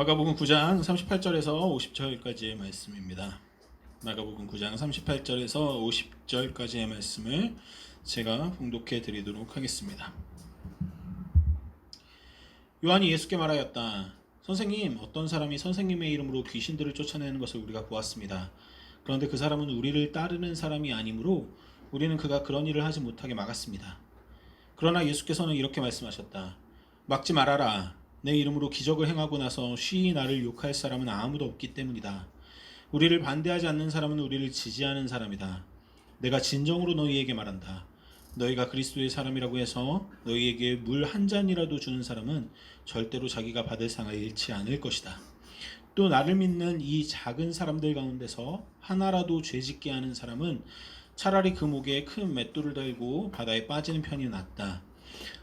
마가복음 9장 38절에서 50절까지의 말씀입니다. 마가복음 9장 38절에서 50절까지의 말씀을 제가 봉독해 드리도록 하겠습니다. 요한이 예수께 말하였다. 선생님, 어떤 사람이 선생님의 이름으로 귀신들을 쫓아내는 것을 우리가 보았습니다. 그런데 그 사람은 우리를 따르는 사람이 아니므로 우리는 그가 그런 일을 하지 못하게 막았습니다. 그러나 예수께서는 이렇게 말씀하셨다. 막지 말아라. 내 이름으로 기적을 행하고 나서 쉬이 나를 욕할 사람은 아무도 없기 때문이다. 우리를 반대하지 않는 사람은 우리를 지지하는 사람이다. 내가 진정으로 너희에게 말한다. 너희가 그리스도의 사람이라고 해서 너희에게 물 한 잔이라도 주는 사람은 절대로 자기가 받을 상을 잃지 않을 것이다. 또 나를 믿는 이 작은 사람들 가운데서 하나라도 죄짓게 하는 사람은 차라리 그 목에 큰 맷돌을 달고 바다에 빠지는 편이 낫다.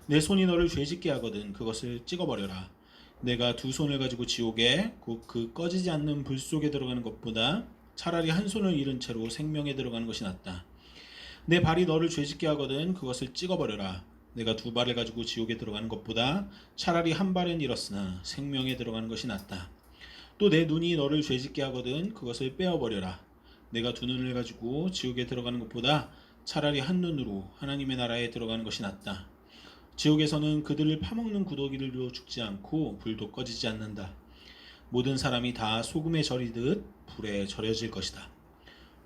내 손이 너를 죄짓게 하거든 그것을 찍어버려라. 내가 두 손을 가지고 지옥에 곧그 꺼지지 않는 불 속에 들어가는 것보다 차라리 한 손을 잃은 채로 생명에 들어가는 것이 낫다. 내 발이 너를 죄짓게 하거든 그것을 찍어버려라. 내가 두 발을 가지고 지옥에 들어가는 것보다 차라리 한 발은 잃었으나 생명에 들어가는 것이 낫다. 또 내 눈이 너를 죄짓게 하거든 그것을 빼어버려라. 내가 두 눈을 가지고 지옥에 들어가는 것보다 차라리 한 눈으로 하나님의 나라에 들어가는 것이 낫다. 지옥에서는 그들을 파먹는 구더기들도 죽지 않고 불도 꺼지지 않는다. 모든 사람이 다 소금에 절이듯 불에 절여질 것이다.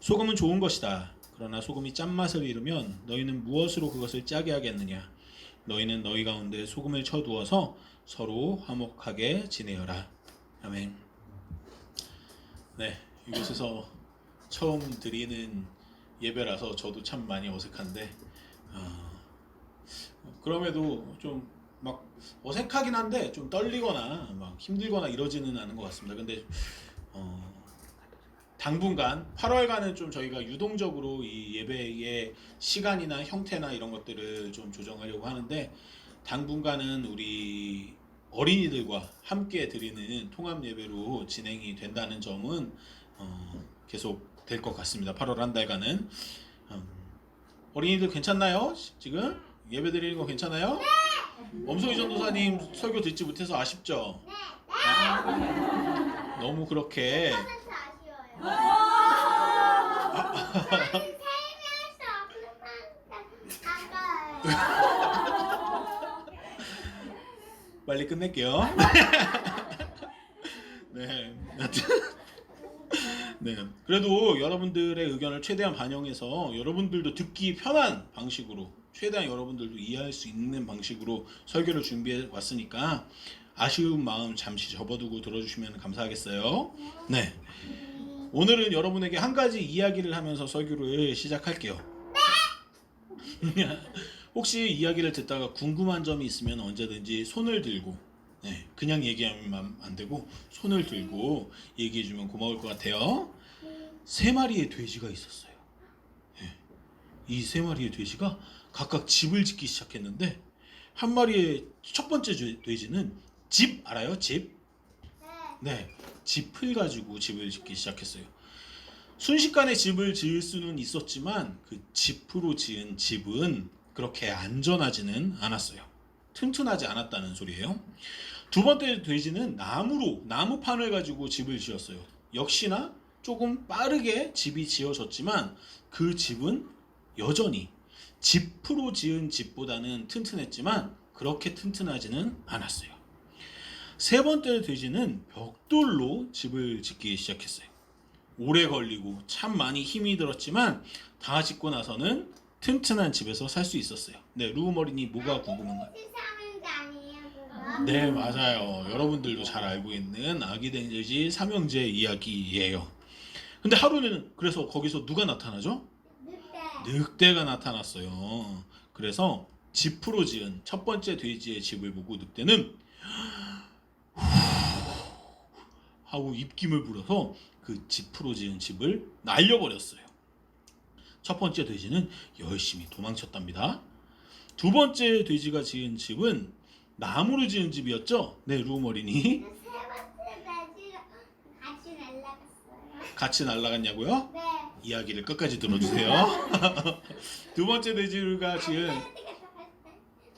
소금은 좋은 것이다. 그러나 소금이 짠맛을 잃으면 너희는 무엇으로 그것을 짜게 하겠느냐? 너희는 너희 가운데 소금을 쳐두어서 서로 화목하게 지내어라. 아멘. 네, 이곳에서 처음 드리는 예배라서 저도 참 많이 어색한데 어, 그럼에도 좀 막 어색하긴 한데 좀 떨리거나 막 힘들거나 이러지는 않은 것 같습니다. 근데 어, 당분간 8월간은 좀 저희가 유동적으로 이 예배의 시간이나 형태나 이런 것들을 좀 조정하려고 하는데 당분간은 우리 어린이들과 함께 드리는 통합 예배로 진행이 된다는 점은 어, 계속 될 것 같습니다. 8월 한 달간은 음, 어린이들 괜찮나요? 지금 예배 드리는 거 괜찮아요? 엄소희 전도사님 설교 듣지 못해서 아쉽죠? 아, 너무 그렇게. 아까워요. 빨리 끝낼게요. 네. 네. 그래도 여러분들의 의견을 최대한 반영해서 여러분들도 듣기 편한 방식으로 최대한 여러분들도 이해할 수 있는 방식으로 설교를 준비해 왔으니까 아쉬운 마음 잠시 접어두고 들어주시면 감사하겠어요. 네. 오늘은 여러분에게 한 가지 이야기를 하면서 설교를 시작할게요. 혹시 이야기를 듣다가 궁금한 점이 있으면 언제든지 손을 들고 네, 그냥 얘기하면 안 되고 손을 들고 얘기해 주면 고마울 것 같아요. 세 마리의 돼지가 있었어요. 네, 이세 마리의 돼지가 각각 집을 짓기 시작했는데 한 마리의 첫 번째 돼- 돼지는 집 알아요? 집? 네. 네, 집을 가지고 집을 짓기 시작했어요. 순식간에 집을 지을 수는 있었지만 그 집으로 지은 집은 그렇게 안전하지는 않았어요. 튼튼하지 않았다는 소리예요. 두 번째 돼지는 나무로 나무판을 가지고 집을 지었어요. 역시나 조금 빠르게 집이 지어졌지만 그 집은 여전히 집으로 지은 집보다는 튼튼했지만 그렇게 튼튼하지는 않았어요. 세 번째 돼지는 벽돌로 집을 짓기 시작했어요. 오래 걸리고 참 많이 힘이 들었지만 다 짓고 나서는 튼튼한 집에서 살 수 있었어요. 네, 루머리니 뭐가 궁금한가요? 네, 맞아요. 여러분들도 잘 알고 있는 아기 돼지 삼형제 이야기예요. 근데 하루는 그래서 거기서 누가 나타나죠? 늑대. 늑대가 나타났어요. 그래서 집으로 지은 첫 번째 돼지의 집을 보고 늑대는 하고 입김을 불어서 그 집으로 지은 집을 날려버렸어요. 첫 번째 돼지는 열심히 도망쳤답니다. 두 번째 돼지가 지은 집은 나무로 지은 집이었죠? 네, 루머리니 세 번째 돼지가 같이 날라갔어요. 같이 날아갔냐고요? 네. 이야기를 끝까지 들어주세요. 두 번째 돼지가 지은.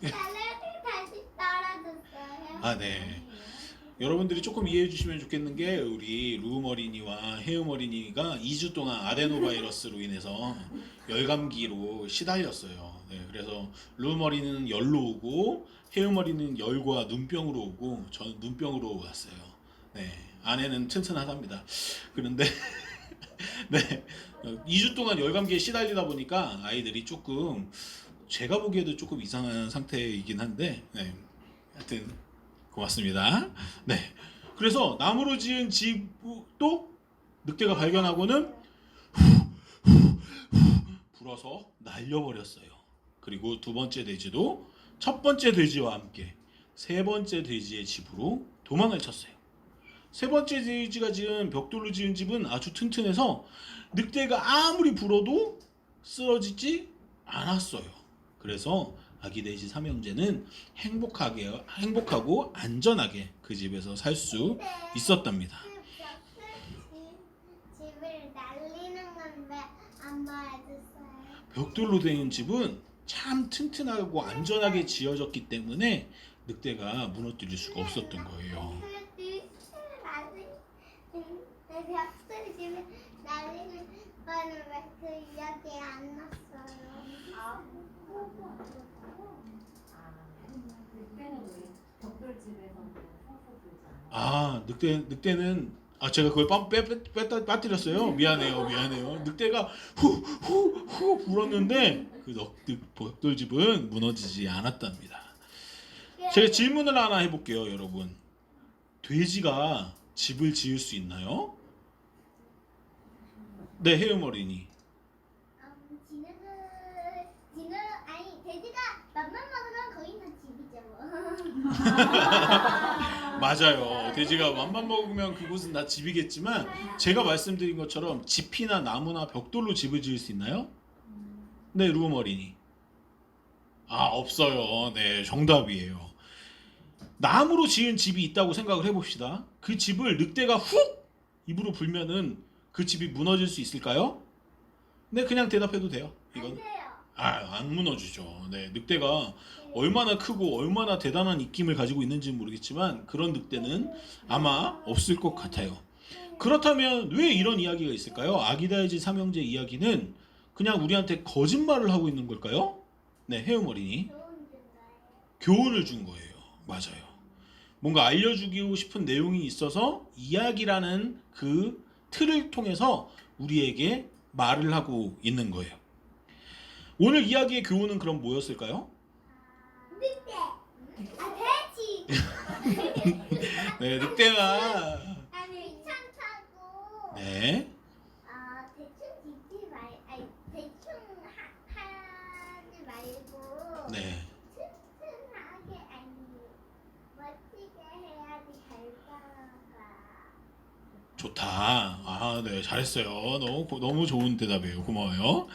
아, 네. 여러분들이 조금 이해해 주시면 좋겠는 게 우리 루음 어린이와 해음 어린이가 2주 동안 아데노바이러스로 인해서 열감기로 시달렸어요. 네, 그래서 루음 어린이는 열로 오고 해음 어린이는 열과 눈병으로 오고 저는 눈병으로 왔어요. 네, 아내는 튼튼하답니다. 그런데 네, 2주 동안 열감기에 시달리다 보니까 아이들이 조금 제가 보기에도 조금 이상한 상태이긴 한데 네, 하여튼 고맙습니다. 네. 그래서 나무로 지은 집도 늑대가 발견하고는 불어서 날려버렸어요. 그리고 두 번째 돼지도 첫 번째 돼지와 함께 세 번째 돼지의 집으로 도망을 쳤어요. 세 번째 돼지가 지은 벽돌로 지은 집은 아주 튼튼해서 늑대가 아무리 불어도 쓰러지지 않았어요. 그래서 아기 돼지 삼형제는 행복하게 행복하고 안전하게 그 집에서 살 수 있었답니다. 벽돌로 된 집은 참 튼튼하고 안전하게 지어졌기 때문에 늑대가 무너뜨릴 수가 없었던 거예요. 그 벽돌 그 서서 놀잖아요. 아 늑대 늑대는 아 제가 그걸 빠, 빼, 빼, 뺐다 빠뜨렸어요. 미안해요, 미안해요. 늑대가 후 후 후 불었는데 그 넉- 늑- 벽돌 집은 무너지지 않았답니다. 제가 질문을 하나 해볼게요, 여러분. 돼지가 집을 지을 수 있나요? 네, 해음 어린이. 음, 지는 지는 아니 돼지가 맘만 먹으면 거의 다 집이죠 뭐. 맞아요. 돼지가 맘만 먹으면 그곳은 다 집이겠지만 제가 말씀드린 것처럼 집이나 나무나 벽돌로 집을 지을 수 있나요? 네, 루음 어린이. 아, 없어요. 네, 정답이에요. 나무로 지은 집이 있다고 생각을 해봅시다. 그 집을 늑대가 훅 입으로 불면은 그 집이 무너질 수 있을까요? 네, 그냥 대답해도 돼요. 안 이건 돼요. 아, 안 무너지죠. 네, 늑대가 얼마나 크고 얼마나 대단한 입김을 가지고 있는지는 모르겠지만 그런 늑대는 아마 없을 것 같아요. 그렇다면 왜 이런 이야기가 있을까요? 아기다이지 삼형제 이야기는 그냥 우리한테 거짓말을 하고 있는 걸까요? 네, 해음 어린이? 교훈을 준 거예요. 맞아요. 뭔가 알려주고 싶은 내용이 있어서 이야기라는 그 틀을 통해서 우리에게 말을 하고 있는 거예요. 오늘 이야기의 교훈은 그럼 뭐였을까요? 늑대. 아 돼지. 네, 늑대가 아니 차차고. 네, 아 대충 짓지 말. 아니 대충 하, 하지 말고. 네, 튼튼하게 아니 멋지게 해야지 결과가. 좋다. 아, 네, 잘했어요. 너무 고- 너무 좋은 대답이에요. 고마워요.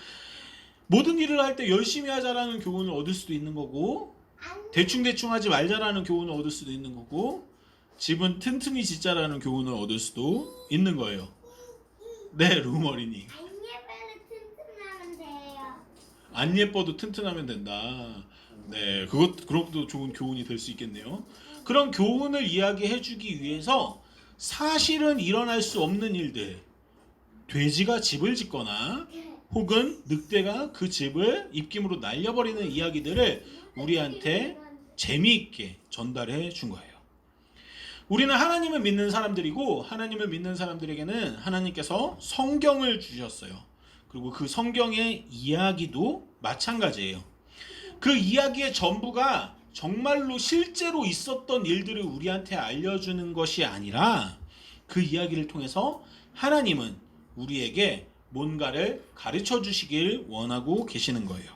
모든 일을 할 때 열심히 하자라는 교훈을 얻을 수도 있는 거고 안 대충 대충 하지 말자라는 교훈을 얻을 수도 있는 거고 집은 튼튼히 짓자라는 교훈을 얻을 수도 있는 거예요. 네, 룸 어린이. 안 예뻐도 튼튼하면 돼요. 안 예뻐도 튼튼하면 된다. 네, 그것 그것도 좋은 교훈이 될 수 있겠네요. 그런 교훈을 이야기해주기 위해서 사실은 일어날 수 없는 일들, 돼지가 집을 짓거나 혹은 늑대가 그 집을 입김으로 날려버리는 이야기들을 우리한테 재미있게 전달해 준 거예요. 우리는 하나님을 믿는 사람들이고 하나님을 믿는 사람들에게는 하나님께서 성경을 주셨어요. 그리고 그 성경의 이야기도 마찬가지예요. 그 이야기의 전부가 정말로 실제로 있었던 일들을 우리한테 알려주는 것이 아니라 그 이야기를 통해서 하나님은 우리에게 뭔가를 가르쳐 주시길 원하고 계시는 거예요.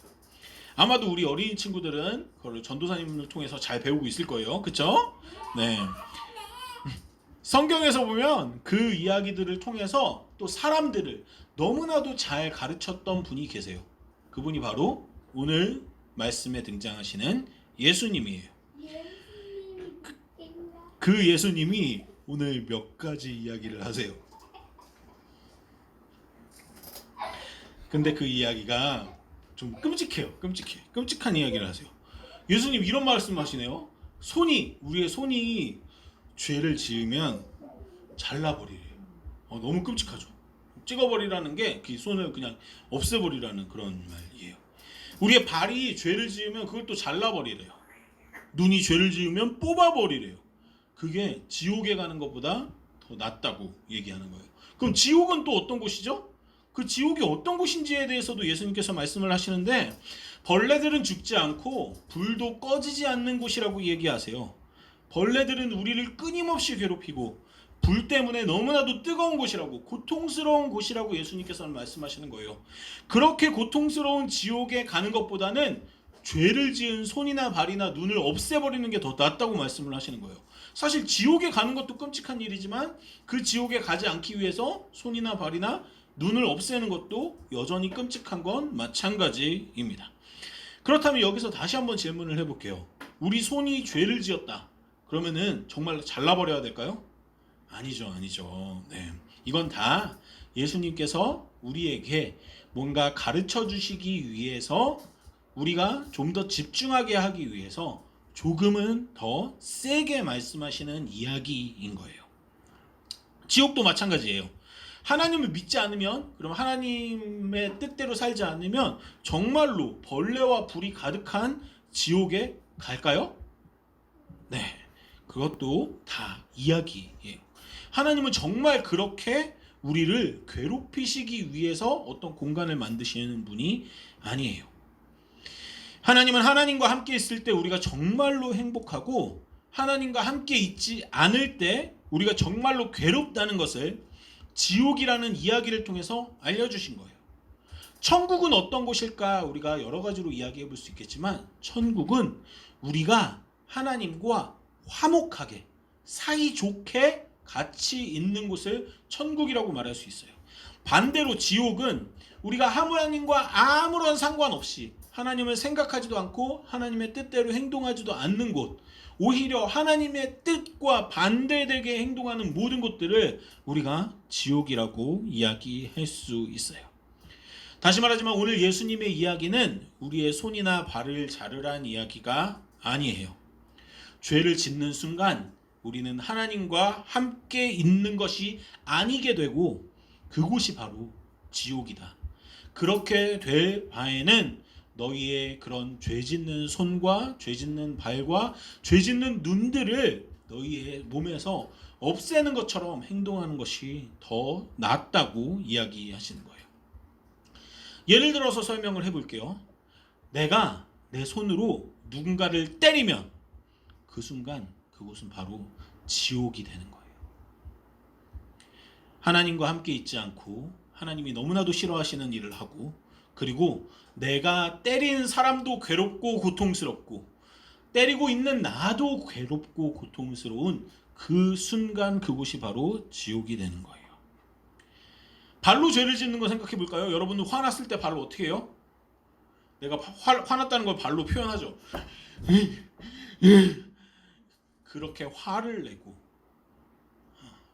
아마도 우리 어린이 친구들은 그걸 전도사님을 통해서 잘 배우고 있을 거예요. 그쵸? 네. 성경에서 보면 그 이야기들을 통해서 또 사람들을 너무나도 잘 가르쳤던 분이 계세요. 그분이 바로 오늘 말씀에 등장하시는 예수님이에요. 그 예수님이 오늘 몇 가지 이야기를 하세요. 근데 그 이야기가 좀 끔찍해요. 끔찍해. 끔찍한 이야기를 하세요. 예수님 이런 말씀 하시네요. 손이 우리의 손이 죄를 지으면 잘라버리래요. 어, 너무 끔찍하죠. 찍어버리라는 게 그 손을 그냥 없애버리라는 그런 말이에요. 우리의 발이 죄를 지으면 그걸 또 잘라버리래요. 눈이 죄를 지으면 뽑아버리래요. 그게 지옥에 가는 것보다 더 낫다고 얘기하는 거예요. 그럼 지옥은 또 어떤 곳이죠? 그 지옥이 어떤 곳인지에 대해서도 예수님께서 말씀을 하시는데 벌레들은 죽지 않고 불도 꺼지지 않는 곳이라고 얘기하세요. 벌레들은 우리를 끊임없이 괴롭히고 불 때문에 너무나도 뜨거운 곳이라고 고통스러운 곳이라고 예수님께서는 말씀하시는 거예요. 그렇게 고통스러운 지옥에 가는 것보다는 죄를 지은 손이나 발이나 눈을 없애버리는 게 더 낫다고 말씀을 하시는 거예요. 사실 지옥에 가는 것도 끔찍한 일이지만 그 지옥에 가지 않기 위해서 손이나 발이나 눈을 없애는 것도 여전히 끔찍한 건 마찬가지입니다. 그렇다면 여기서 다시 한번 질문을 해볼게요. 우리 손이 죄를 지었다. 그러면은 정말 잘라버려야 될까요? 아니죠, 아니죠. 네. 이건 다 예수님께서 우리에게 뭔가 가르쳐 주시기 위해서 우리가 좀 더 집중하게 하기 위해서 조금은 더 세게 말씀하시는 이야기인 거예요. 지옥도 마찬가지예요. 하나님을 믿지 않으면 그럼 하나님의 뜻대로 살지 않으면 정말로 벌레와 불이 가득한 지옥에 갈까요? 네. 그것도 다 이야기예요. 하나님은 정말 그렇게 우리를 괴롭히시기 위해서 어떤 공간을 만드시는 분이 아니에요. 하나님은 하나님과 함께 있을 때 우리가 정말로 행복하고 하나님과 함께 있지 않을 때 우리가 정말로 괴롭다는 것을 지옥이라는 이야기를 통해서 알려주신 거예요. 천국은 어떤 곳일까 우리가 여러 가지로 이야기해 볼 수 있겠지만 천국은 우리가 하나님과 화목하게 사이좋게 같이 있는 곳을 천국이라고 말할 수 있어요. 반대로 지옥은 우리가 하나님과 아무런 상관없이 하나님을 생각하지도 않고 하나님의 뜻대로 행동하지도 않는 곳, 오히려 하나님의 뜻과 반대되게 행동하는 모든 것들을 우리가 지옥이라고 이야기할 수 있어요. 다시 말하지만 오늘 예수님의 이야기는 우리의 손이나 발을 자르란 이야기가 아니에요. 죄를 짓는 순간 우리는 하나님과 함께 있는 것이 아니게 되고 그곳이 바로 지옥이다. 그렇게 될 바에는 너희의 그런 죄 짓는 손과 죄 짓는 발과 죄 짓는 눈들을 너희의 몸에서 없애는 것처럼 행동하는 것이 더 낫다고 이야기하시는 거예요. 예를 들어서 설명을 해볼게요. 내가 내 손으로 누군가를 때리면 그 순간 그곳은 바로 지옥이 되는 거예요. 하나님과 함께 있지 않고 하나님이 너무나도 싫어하시는 일을 하고 그리고 내가 때린 사람도 괴롭고 고통스럽고 때리고 있는 나도 괴롭고 고통스러운 그 순간 그곳이 바로 지옥이 되는 거예요. 발로 죄를 짓는 거 생각해 볼까요? 여러분들 화났을 때 발로 어떻게 해요? 내가 화, 화났다는 걸 발로 표현하죠. 그렇게 화를 내고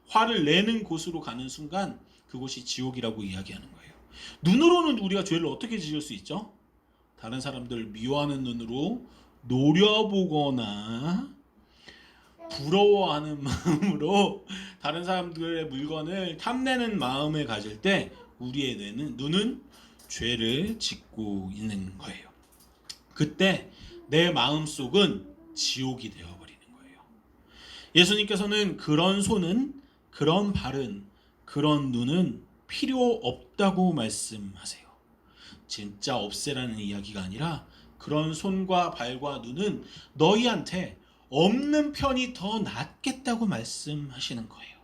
화를 내는 곳으로 가는 순간 그곳이 지옥이라고 이야기하는 거예요. 눈으로는 우리가 죄를 어떻게 지을 수 있죠? 다른 사람들 미워하는 눈으로 노려보거나 부러워하는 마음으로 다른 사람들의 물건을 탐내는 마음을 가질 때 우리의 뇌는 눈은 죄를 짓고 있는 거예요. 그때 내 마음 속은 지옥이 되어 버리는 거예요. 예수님께서는 그런 손은 그런 발은 그런 눈은 필요 없다고 말씀하세요. 진짜 없애라는 이야기가 아니라 그런 손과 발과 눈은 너희한테 없는 편이 더 낫겠다고 말씀하시는 거예요.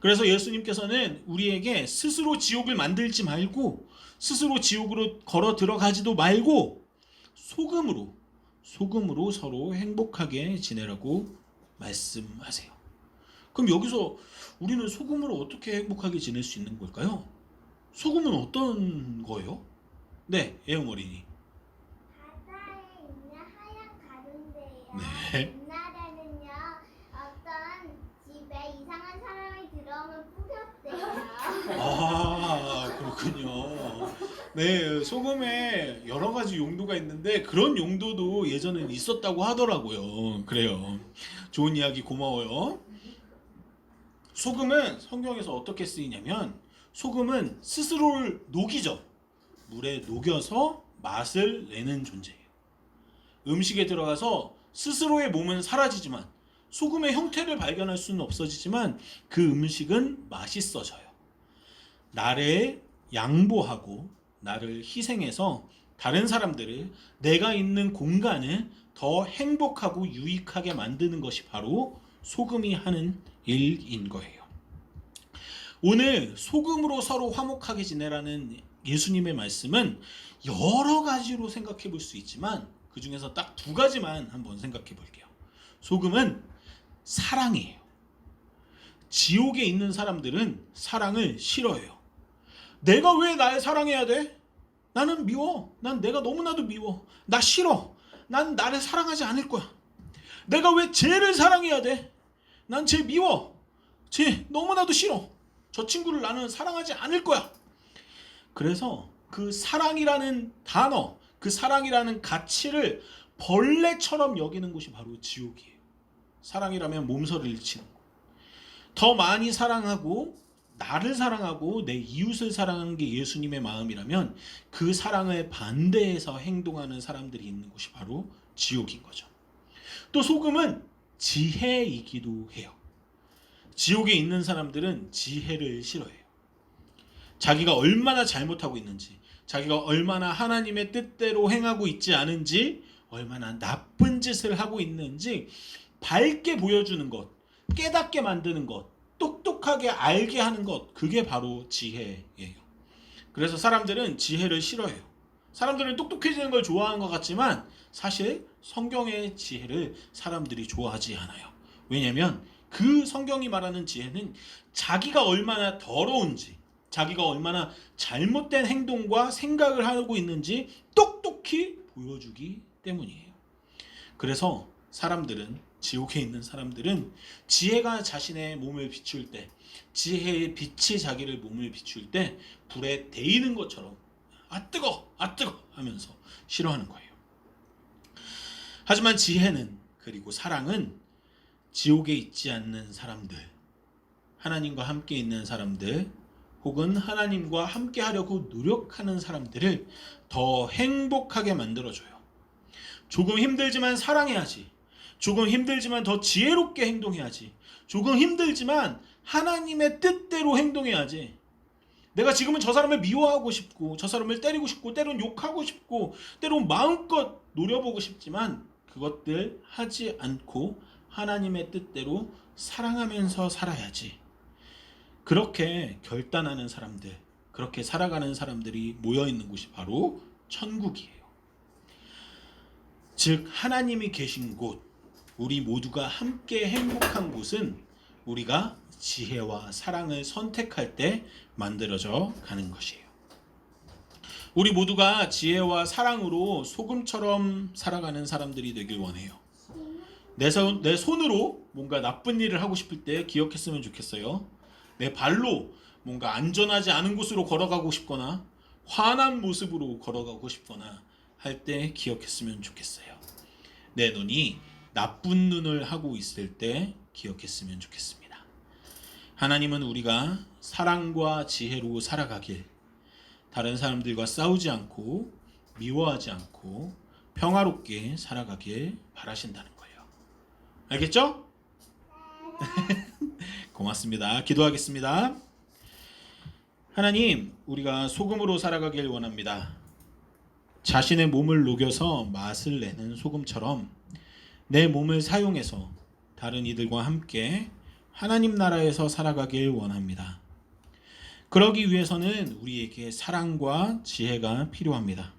그래서 예수님께서는 우리에게 스스로 지옥을 만들지 말고 스스로 지옥으로 걸어 들어가지도 말고 소금으로 소금으로 서로 행복하게 지내라고 말씀하세요. 그럼 여기서 우리는 소금으로 어떻게 행복하게 지낼 수 있는 걸까요? 소금은 어떤 거예요? 네, 애영 어린이. 바다에 있는 하얀 가루인데요. 네. 옛날에는요 어떤 집에 이상한 사람이 들어오면 뿌렸대요. 아, 그렇군요. 네, 소금에 여러 가지 용도가 있는데 그런 용도도 예전엔 있었다고 하더라고요. 그래요. 좋은 이야기 고마워요. 소금은 성경에서 어떻게 쓰이냐면 소금은 스스로를 녹이죠. 물에 녹여서 맛을 내는 존재예요. 음식에 들어가서 스스로의 몸은 사라지지만 소금의 형태를 발견할 수는 없어지지만 그 음식은 맛있어져요. 나를 양보하고 나를 희생해서 다른 사람들을 내가 있는 공간을 더 행복하고 유익하게 만드는 것이 바로 소금이 하는 일인 거예요. 오늘 소금으로 서로 화목하게 지내라는 예수님의 말씀은 여러 가지로 생각해 볼 수 있지만 그 중에서 딱 두 가지만 한번 생각해 볼게요. 소금은 사랑이에요. 지옥에 있는 사람들은 사랑을 싫어해요. 내가 왜날 사랑해야 돼? 나는 미워. 난 내가 너무나도 미워. 나 싫어. 난 나를 사랑하지 않을 거야. 내가 왜 쟤를 사랑해야 돼? 난 쟤 미워. 쟤 너무나도 싫어. 저 친구를 나는 사랑하지 않을 거야. 그래서 그 사랑이라는 단어, 그 사랑이라는 가치를 벌레처럼 여기는 곳이 바로 지옥이에요. 사랑이라면 몸서리를 치는 거. 더 많이 사랑하고 나를 사랑하고 내 이웃을 사랑하는 게 예수님의 마음이라면 그 사랑을 반대해서 행동하는 사람들이 있는 곳이 바로 지옥인 거죠. 또 소금은 지혜이기도 해요. 지옥에 있는 사람들은 지혜를 싫어해요. 자기가 얼마나 잘못하고 있는지, 자기가 얼마나 하나님의 뜻대로 행하고 있지 않은지, 얼마나 나쁜 짓을 하고 있는지 밝게 보여주는 것, 깨닫게 만드는 것, 똑똑하게 알게 하는 것, 그게 바로 지혜예요. 그래서 사람들은 지혜를 싫어해요. 사람들은 똑똑해지는 걸 좋아하는 것 같지만 사실 성경의 지혜를 사람들이 좋아하지 않아요. 왜냐하면 그 성경이 말하는 지혜는 자기가 얼마나 더러운지, 자기가 얼마나 잘못된 행동과 생각을 하고 있는지 똑똑히 보여주기 때문이에요. 그래서 사람들은 지옥에 있는 사람들은 지혜가 자신의 몸을 비출 때, 지혜의 빛이 자기를 몸을 비출 때 불에 데이는 것처럼 아 뜨거, 아 뜨거 하면서 싫어하는 거예요. 하지만 지혜는 그리고 사랑은 지옥에 있지 않는 사람들, 하나님과 함께 있는 사람들, 혹은 하나님과 함께 하려고 노력하는 사람들을 더 행복하게 만들어줘요. 조금 힘들지만 사랑해야지. 조금 힘들지만 더 지혜롭게 행동해야지. 조금 힘들지만 하나님의 뜻대로 행동해야지. 내가 지금은 저 사람을 미워하고 싶고, 저 사람을 때리고 싶고, 때론 욕하고 싶고, 때론 마음껏 노려보고 싶지만 그것들 하지 않고 하나님의 뜻대로 사랑하면서 살아야지. 그렇게 결단하는 사람들, 그렇게 살아가는 사람들이 모여 있는 곳이 바로 천국이에요. 즉, 하나님이 계신 곳, 우리 모두가 함께 행복한 곳은 우리가 지혜와 사랑을 선택할 때 만들어져 가는 것이에요. 우리 모두가 지혜와 사랑으로 소금처럼 살아가는 사람들이 되길 원해요. 내, 손, 내 손으로 뭔가 나쁜 일을 하고 싶을 때 기억했으면 좋겠어요. 내 발로 뭔가 안전하지 않은 곳으로 걸어가고 싶거나 화난 모습으로 걸어가고 싶거나 할 때 기억했으면 좋겠어요. 내 눈이 나쁜 눈을 하고 있을 때 기억했으면 좋겠습니다. 하나님은 우리가 사랑과 지혜로 살아가길 다른 사람들과 싸우지 않고 미워하지 않고 평화롭게 살아가길 바라신다는 거예요. 알겠죠? 고맙습니다. 기도하겠습니다. 하나님, 우리가 소금으로 살아가길 원합니다. 자신의 몸을 녹여서 맛을 내는 소금처럼 내 몸을 사용해서 다른 이들과 함께 하나님 나라에서 살아가길 원합니다. 그러기 위해서는 우리에게 사랑과 지혜가 필요합니다.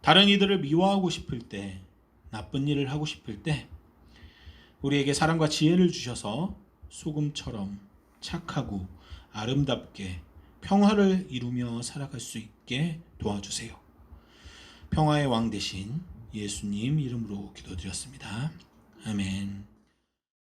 다른 이들을 미워하고 싶을 때, 나쁜 일을 하고 싶을 때, 우리에게 사랑과 지혜를 주셔서 소금처럼 착하고 아름답게 평화를 이루며 살아갈 수 있게 도와주세요. 평화의 왕 대신 예수님 이름으로 기도드렸습니다. 아멘.